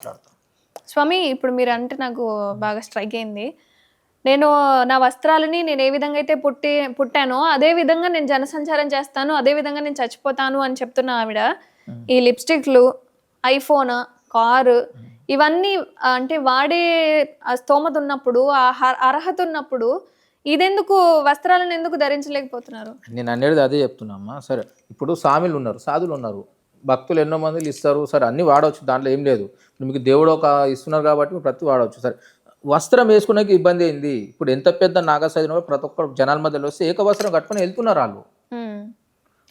మాట్లాడతాం. స్వామి ఇప్పుడు మీరు అంటే నాకు బాగా స్ట్రైక్ అయింది. నేను నా వస్త్రాలని నేను ఏ విధంగా అయితే పుట్టి పుట్టానో అదే విధంగా నేను జనసంచారం చేస్తాను అదే విధంగా నేను చచ్చిపోతాను అని చెప్తున్న ఆవిడ ఈ లిప్స్టిక్లు ఐఫోన్ కారు ఇవన్నీ అంటే వాడే స్తోమత ఉన్నప్పుడు అర్హత ఉన్నప్పుడు ఇదెందుకు వస్త్రాలను ఎందుకు ధరించలేకపోతున్నారు? నేను అనేది అదే చెప్తున్నామ్మా సరే ఇప్పుడు సామిలు ఉన్నారు సాధులు ఉన్నారు. భక్తులు ఎన్నో మందిలు ఇస్తారు. సరే అన్ని వాడవచ్చు దాంట్లో ఏం లేదు. మీకు దేవుడు ఒక ఇస్తున్నారు కాబట్టి మీరు ప్రతి వాడవచ్చు సరే వస్త్రం వేసుకునేకి ఇబ్బంది అయింది ఇప్పుడు ఎంత పెద్ద నాగసాధన ప్రతి ఒక్కరు జనాల మధ్యలో వస్తే ఏక వస్త్రం కట్టుకొని వెళ్తున్నారు వాళ్ళు.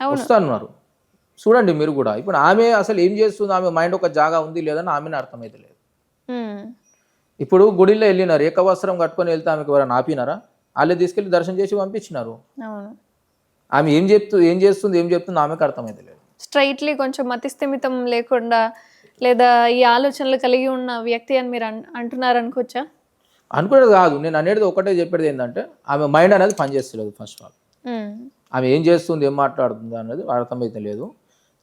వస్తున్నారు. చూడండి మీరు కూడా. ఇప్పుడు ఆమె అసలు ఏం చేస్తుంది? ఆమె మైండ్ ఒక జాగా ఉంది లేదని ఆమెను అర్థమైతే లేదు. ఇప్పుడు గుడిలో వెళ్ళినారు. ఏక వస్త్రం కట్టుకొని వెళ్తే ఆమెకు ఎవరైనా ఆపినారా? వాళ్ళే తీసుకెళ్ళి దర్శనం చేసి పంపించినారు. ఆమె ఏం చెప్తూ ఏం చేస్తుంది? ఏం చెప్తుంది ఆమెకు అర్థమైతే లేదు. స్ట్రైట్లీ కొంచెం మతిస్థిమితం లేకుండా లేదా ఈ ఆలోచనలు కలిగి ఉన్న వ్యక్తి అని మీరు అన్- అంటున్నారు అనుకోవచ్చా అనుకునేది కాదు. నేను అనేది ఒకటే చెప్పేది ఏంటంటే ఆమె మైండ్ అనేది పనిచేస్తలేదు ఫస్ట్ ఆఫ్ ఆల్. ఆమె ఏం చేస్తుంది ఏం మాట్లాడుతుంది అనేది అర్థమైతే లేదు.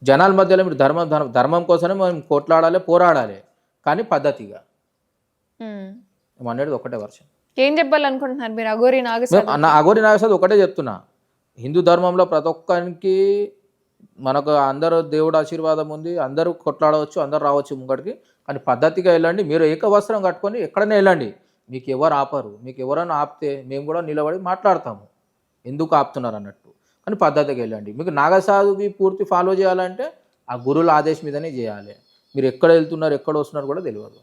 జనాల మధ్యలో మీరు ధర్మం ధర్మం ధర్మం కోసమే మనం కొట్లాడాలి పోరాడాలి కానీ పద్ధతిగా. అనేది ఒకటే వర్షం ఏం చెప్పాలనుకుంటున్నారు మీరు? అఘోరి నాగసాధు మేము నా అగోరి నాగసాద్ ఒకటే చెప్తున్నా. హిందూ ధర్మంలో ప్రతి ఒక్కరికి మనకు అందరూ దేవుడు ఆశీర్వాదం ఉంది అందరూ కొట్లాడవచ్చు అందరూ రావచ్చు ముంగడికి కానీ పద్ధతిగా వెళ్ళండి మీరు ఏక వస్త్రం కట్టుకొని ఎక్కడైనా వెళ్ళండి. మీకు ఎవరు ఆపరు మీకు ఎవరైనా ఆపితే మేము కూడా నిలబడి మాట్లాడతాము. ఎందుకు ఆపుతున్నారు అన్నట్టు. కానీ పద్ధతిగా వెళ్ళండి. మీకు నాగసాధుకి పూర్తి ఫాలో చేయాలంటే ఆ గురువుల ఆదేశం మీదనే చేయాలి. మీరు ఎక్కడ వెళ్తున్నారు ఎక్కడ వస్తున్నారు కూడా తెలియదు.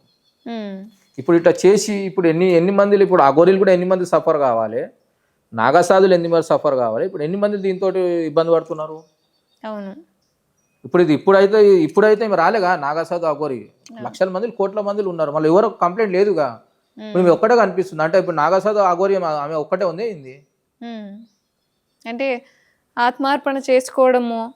ఇప్పుడు ఇట్లా చేసి ఇప్పుడు ఎన్ని ఎన్ని మందిలు ఇప్పుడు అగోరీలు కూడా ఎన్ని మంది సఫర్ కావాలి? నాగసాధులు ఎన్ని మంది సఫర్ కావాలి? ఇప్పుడు ఎన్ని మంది దీంతో ఇబ్బంది పడుతున్నారు? అవును. ఇప్పుడు ఇది ఇప్పుడైతే ఇప్పుడైతే రాలేగా? నాగసాధు అగోరి లక్షల మంది కోట్ల మందిలు ఉన్నారు. మళ్ళీ ఎవరు కంప్లైంట్ లేదుగా? ఇప్పుడు మీ ఒక్కటే కనిపిస్తుంది. అంటే ఇప్పుడు నాగసాధు అగోరి ఆమె- ఒక్కటే ఉంది ఏంది. అంటే ఆత్మార్పణ చేసుకోవడము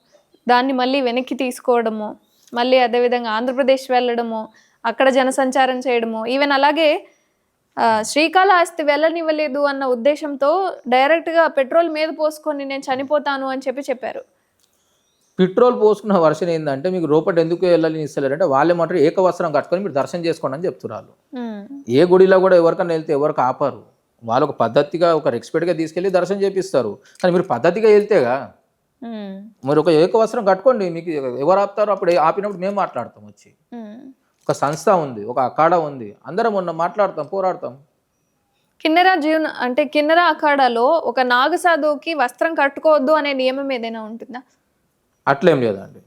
దాన్ని మళ్ళీ వెనక్కి తీసుకోవడము మళ్ళీ అదేవిధంగా ఆంధ్రప్రదేశ్ వెళ్ళడము అక్కడ జనసంచారం చేయడము ఈవెన్ అలాగే శ్రీకాళహస్తి వెళ్ళనివ్వలేదు అన్న ఉద్దేశంతో డైరెక్ట్గా పెట్రోల్ మీద పోసుకొని నేను చనిపోతాను అని చెప్పి చెప్పారు. పెట్రోల్ పోసుకున్న వర్షన్ ఏంటంటే మీకు లోపల ఎందుకు వెళ్ళాలని ఇస్తలేరంటే వాళ్ళే మాత్రం ఏక వస్త్రం కట్టుకొని మీరు దర్శనం చేసుకోండి అని చెప్తున్నారు. ఏ గుడిలో కూడా ఎవరికైనా వెళ్తే ఎవరికి ఆపరు. వాళ్ళు ఒక పద్ధతిగా ఒక రెస్పెక్ట్గా తీసుకెళ్ళి దర్శనం చేపిస్తారు. కానీ మీరు పద్ధతిగా వెళ్తేగా. మరి ఒక ఏక వస్త్రం కట్టుకోండి మీకు ఎవరు ఆపుతారో అప్పుడు ఆపినప్పుడు మేము మాట్లాడతాం వచ్చి. ఒక సంస్థ ఉంది ఒక అఖాడ ఉంది. అందరం మొన్న మాట్లాడతాం పోరాడతాం. కిన్నెర జీవన అంటే కిన్నెర అఖాడాలో ఒక నాగసాధువుకి వస్త్రం కట్టుకోవద్దు అనే నియమం ఏదైనా ఉంటుందా? అట్లేం లేదండి.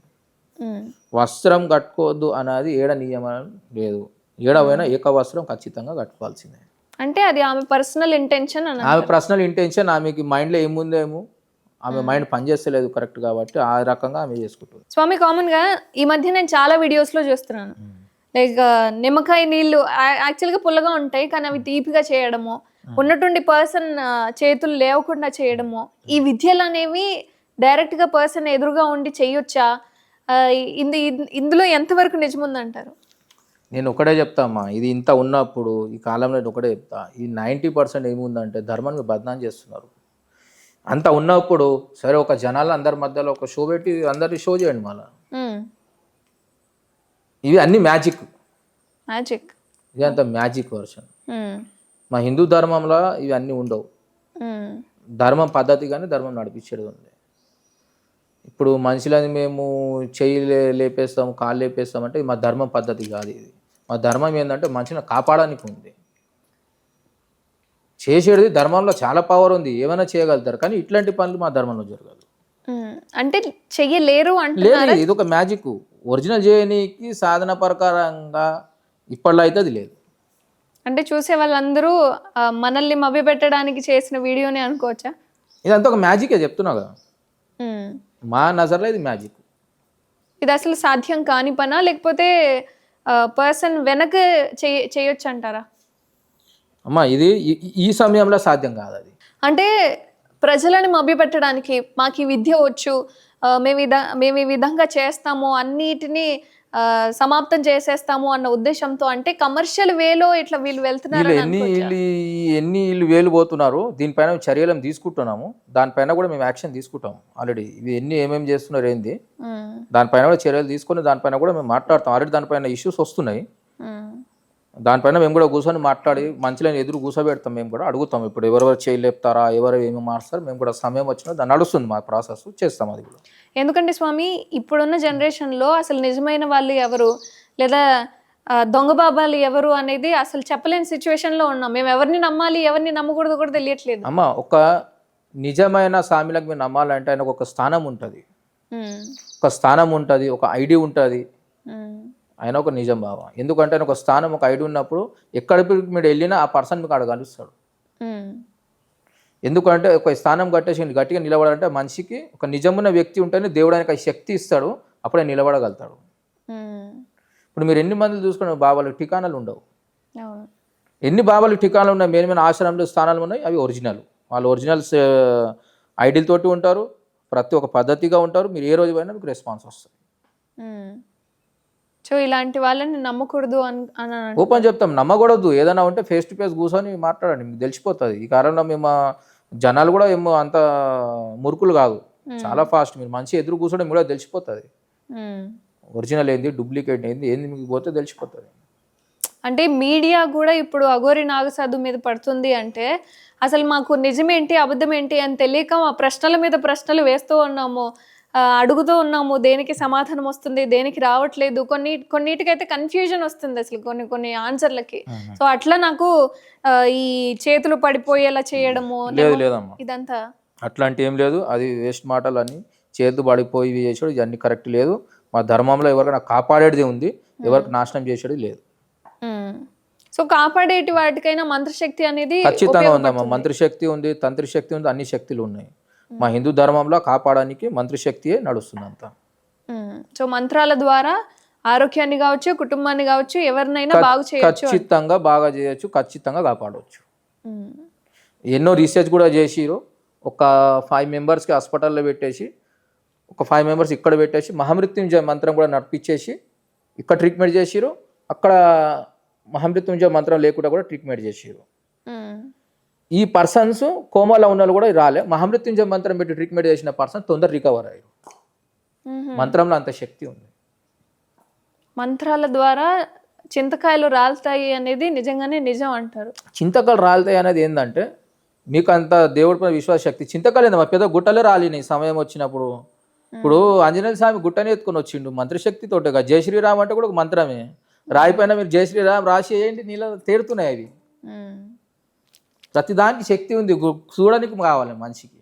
వస్త్రం కట్టుకోవద్దు అనేది ఏడ నియమం లేదు. ఏడవైనా ఏక వస్త్రం ఖచ్చితంగా కట్టుకోవాల్సిందే. అంటే అది ఆమె పర్సనల్ ఇంటెన్షన్ ఆమె పర్సనల్ ఇంటెన్షన్ ఆమెకి మైండ్లో ఏముందేమో ఆమె మైండ్ పనిచేస్తలేదు కరెక్ట్ కాబట్టి ఆ రకంగా ఆమె చేసుకుంటుంది. స్వామి కామన్గా ఈ మధ్య నేను చాలా వీడియోస్లో చూస్తున్నాను లైక్ నిమ్మకాయ నీళ్ళు యాక్చువల్గా పుల్లగా ఉంటాయి కానీ అవి తీపిగా చేయడము ఉన్నటువంటి పర్సన్ చేతులు లేవకుండా చేయడము ఈ విద్యలు అనేవి డైరెక్ట్గా పర్సన్ ఎదురుగా ఉండి చేయొచ్చా ఇందు ఇందులో ఎంతవరకు నిజముందంటారు? నేను ఒకటే చెప్తామ్మా. ఇది ఇంత ఉన్నప్పుడు ఈ కాలంలో ఒకటే చెప్తా. ఈ నైంటీ పర్సెంట్ ఏముందంటే ధర్మాన్ని బదనాం చేస్తున్నారు. అంత ఉన్నప్పుడు సరే ఒక జనాలు అందరి మధ్యలో ఒక షో పెట్టి అందరినీ షో చేయండి మళ్ళీ. ఇవి అన్ని మ్యాజిక్. మ్యాజిక్. ఇది అంత మ్యాజిక్ వర్షన్. మా హిందూ ధర్మంలో ఇవి అన్నీ ఉండవు ధర్మం పద్ధతి కానీ ధర్మం నడిపించేది ఉంది. ఇప్పుడు మనుషులని మేము చెయ్యి లే- లేపేస్తాం కాళ్ళు లేపేస్తాం అంటే మా ధర్మం పద్ధతి కాదు ఇది. మా ధర్మం ఏంటంటే మనిషిని కాపాడడానికి ఉంది చేసేది ధర్మంలో చాలా పవర్ ఉంది. ఏమైనా చేయగలుగుతారు. కానీ ఇట్లాంటి పనులు మా ధర్మంలో జరగదు. అంటే చెయ్యలేరు అంటే ఇది ఒక మ్యాజిక్ ఒరిజినల్ చేయనీకి సాధన ప్రకారంగా ఇప్పట్లో అయితే అది లేదు. అంటే చూసే వాళ్ళందరూ మనల్ని మభ్యపెట్టడానికి చేసిన వీడియోని అనుకోవచ్చా? ఇదంతా ఒక మ్యాజికే చెప్తున్నా కదా. మా నజర్లో ఇది మ్యాజిక్. ఇది అసలు సాధ్యం కాని పనా? లేకపోతే పర్సన్ వెనక చేయ చేయొచ్చు అంటారా? అమ్మా ఇది ఈ- సమయంలో సాధ్యం కాదు అది. అంటే ప్రజలని మభ్యపెట్టడానికి మాకు ఈ విద్య వచ్చు మేము ఇద మేము ఈ విధంగా చేస్తాము అన్నిటినీ సమాప్తం చేసేస్తాము అన్న ఉద్దేశంతో అంటే కమర్షియల్ వేలో ఇట్లా వీళ్ళు వెళ్తున్నారు ఎన్ని ఎన్ని వీళ్ళు వేలు పోతున్నారు దీనిపైన చర్యలు తీసుకుంటున్నాము దానిపైన కూడా మేము యాక్షన్ తీసుకుంటాం ఆల్రెడీ. ఇవి ఎన్ని ఏమేమి చేస్తున్నారు ఏంది దానిపైన కూడా చర్యలు తీసుకొని దానిపైన కూడా మేము మాట్లాడతాం. ఆల్రెడీ దానిపైన ఇష్యూస్ వస్తున్నాయి. దానిపైన మేము కూడా కూర్చొని మాట్లాడి మంచిలో ఎదురు కూర్చోబెడతాం మేము కూడా. అడుగుతాం ఇప్పుడు ఎవరెవరు చేయలేపుతారా ఎవరు ఏమి మారుస్తారు మేము కూడా సమయం వచ్చినా దాన్ని నడుస్తుంది మా ప్రాసెస్ చేస్తాం అది కూడా. ఎందుకంటే స్వామి ఇప్పుడున్న జనరేషన్లో అసలు నిజమైన వాళ్ళు ఎవరు? లేదా దొంగ బాబాలు ఎవరు అనేది అసలు చెప్పలేని సిచ్యువేషన్లో ఉన్నాం. మేము ఎవరిని నమ్మాలి ఎవరిని నమ్మకూడదు కూడా తెలియట్లేదు. అమ్మ ఒక నిజమైన సామిలకు మీరు నమ్మాలంటే ఆయనకు ఒక స్థానం ఉంటుంది. ఒక స్థానం ఉంటుంది ఒక ఐడి ఉంటుంది. ఆయన ఒక నిజం బావ. ఎందుకంటే ఒక స్థానం ఒక ఐడి ఉన్నప్పుడు ఎక్కడికి మీరు వెళ్ళినా ఆ పర్సన్ మీకు ఆడ కలుస్తాడు ఎందుకంటే ఒక స్థానం కట్టేసి గట్టిగా నిలబడాలంటే మనిషికి ఒక నిజమున్న వ్యక్తి ఉంటేనే దేవుడు ఆయనకు శక్తి ఇస్తాడు అప్పుడే నిలబడగలుగుతాడు. ఇప్పుడు మీరు ఎన్ని మంది చూసుకున్న బాబాలకు ఠికానాలు ఉండవు. ఎన్ని బాబాలు ఠికానాలు ఉన్నాయి మెయిన్ మెయిన్ ఆశ్రమంలో స్థానాలు ఉన్నాయి అవి ఒరిజినల్. వాళ్ళు ఒరిజినల్స్ ఐడిల్ తోటి ఉంటారు ప్రతి ఒక్క పద్ధతిగా ఉంటారు మీరు ఏ రోజు పోయినా మీకు రెస్పాన్స్ వస్తుంది. సో ఇలాంటి వాళ్ళని నమ్మకూడదు అని ఓపెన్ చెప్తాం నమ్మకూడదు. ఏదైనా ఉంటే ఫేస్ టు ఫేస్ కూర్చొని మాట్లాడండి మీకు తెలిసిపోతుంది. ఈ కారణంలో మేము ఆ జనాలు కూడా ఏమో అంత మురుకులు కాదు. చాలా ఫాస్ట్ మీరు మంచి ఎదురు కూర్చోడం కూడా తెలిసిపోతుంది. ఒరిజినల్ ఏంది డూప్లికేట్ ఏంది ఏంది మీకు పోతే తెలిసిపోతుంది. అంటే మీడియా కూడా ఇప్పుడు అఘోరి నాగసాధు మీద పడుతుంది అంటే అసలు మాకు నిజమేంటి అబద్ధం ఏంటి అని తెలియక మా ప్రశ్నల మీద ప్రశ్నలు వేస్తూ ఉన్నాము. ఆ, అడుగుతూ ఉన్నాము దేనికి సమాధానం వస్తుంది దేనికి రావట్లేదు కొన్ని కొన్నిటికైతే కన్ఫ్యూజన్ వస్తుంది అసలు కొన్ని కొన్ని ఆన్సర్లకి సో అట్లా నాకు ఈ చేతులు పడిపోయేలా చేయడము లేదు లేదమ్మా. ఇదంతా. అట్లాంటి ఏం లేదు అది వేస్ట్ మాటలు అని చేతులు పడిపోయి చేసాడు ఇవన్నీ కరెక్ట్ లేదు. మా ధర్మంలో ఎవరికైనా కాపాడేది ఉంది ఎవరికి నాశనం చేసేది లేదు. సో కాపాడేటి వాటికైనా మంత్రశక్తి అనేది ఖచ్చితంగా ఉందమ్మా మంత్రశక్తి ఉంది తంత్రశక్తి ఉంది అన్ని శక్తులు ఉన్నాయి. మా హిందూ ధర్మంలో కాపాడడానికి మంత్రశక్తియే నడుస్తుంది అంతా ఉమ్. సో మంత్రాల ద్వారా ఆరోగ్యాన్ని కావచ్చు కుటుంబాన్ని కావచ్చు ఎవరినైనా బాగు చేయొచ్చు ఖచ్చితంగా బాగా చేయొచ్చు ఖచ్చితంగా కాపాడవచ్చు. ఎన్నో రీసెర్చ్ కూడా చేసిరు ఒక ఫైవ్ మెంబర్స్కి హాస్పిటల్లో పెట్టేసి ఒక ఫైవ్ మెంబర్స్ ఇక్కడ పెట్టేసి మహామృత్యుంజయ మంత్రం కూడా నడిపించేసి ఇక్కడ ట్రీట్మెంట్ చేసిరు అక్కడ మహామృత్యుంజయ మంత్రం లేకుండా కూడా ట్రీట్మెంట్ చేసిరు. ఈ పర్సన్స్ కోమాలో ఉన్న వాళ్ళు కూడా రాలే. మహామృత్యుంజయ మంత్రం పెట్టి ట్రీట్మెంట్ చేసిన పర్సన్ తొందర రికవర్ అయ్యారు. మంత్రంలో అంత శక్తి ఉంది. మంత్రాల ద్వారా చింతకాయలు రాలుతాయి అనేది నిజంగానే నిజం అంటారు. చింతకాలు రాలుతాయి అనేది ఏంటంటే మీకు అంత దేవుడి పైన విశ్వాస శక్తి. చింతకాలు ఏందమ్మా పెద్ద గుట్టలే రాలినాయి. సమయం వచ్చినప్పుడు ఇప్పుడు ఆంజనేయ స్వామి గుట్టనే ఎత్తుకొని వచ్చిండు. మంత్రశక్తితో జయ శ్రీరామ్ అంటే కూడా ఒక మంత్రమే. రాయి పైన మీరు జయ శ్రీరామ్ రాసి వేయండి నీళ్ళ తేరుతున్నాయి అవి. ప్రతిదానికి ప్రతి దానికి శక్తి ఉంది. చూడడానికి కావాలి మనిషికి.